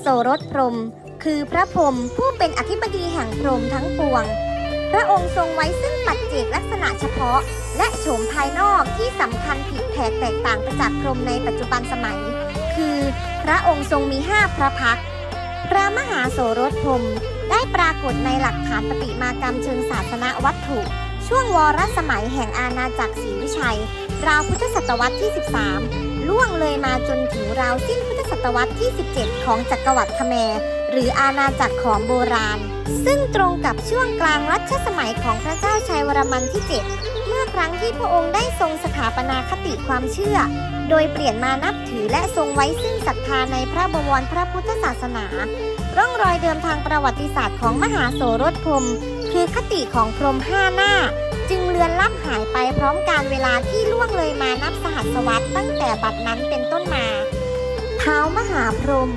โสรสพรม คือพระพรมผู้เป็นอธิบดีแห่งพรมทั้งปวง พระองค์ทรงไว้ซึ่งปัจเจกลักษณะเฉพาะ และโฉมภายนอกที่สำคัญผิดแผกแตกต่างไปจากพรมในปัจจุบันสมัย คือพระองค์ทรงมีห้าพระพักพระมหาโสรสพรมได้ปรากฏในหลักฐานปฏิมากรรมเชิงศาสนวัตถุ ช่วงวรสมัยแห่งอาณาจักรศรีวิชัย ราวพุทธศตวรรษที่ 13 ล่วงเลยมาจนถึงราวสิ้น ตวรรษที่ 17 ของจักรวรรดิคแมรหรืออาณาจักรของโบราณ ซึ่งตรงกับช่วงกลางรัชสมัยของพระเจ้าชัยวรมันที่ 7 เมื่อครั้งที่พระองค์ได้ทรงสถาปนาคติความเชื่อ โดยเปลี่ยนมานับถือและทรงไว้ซึ่งศรัทธาในพระบวรพระพุทธศาสนา ร่องรอยเดิมทางประวัติศาสตร์ของมหาโสรสพรมคือคติของพรหมห้าหน้า จึงเลือนลับหายไปพร้อมการเวลาที่ล่วงเลยมานับสหัสวรรษตั้งแต่บัดนั้นเป็นต้นมา ท้ามหาพรหม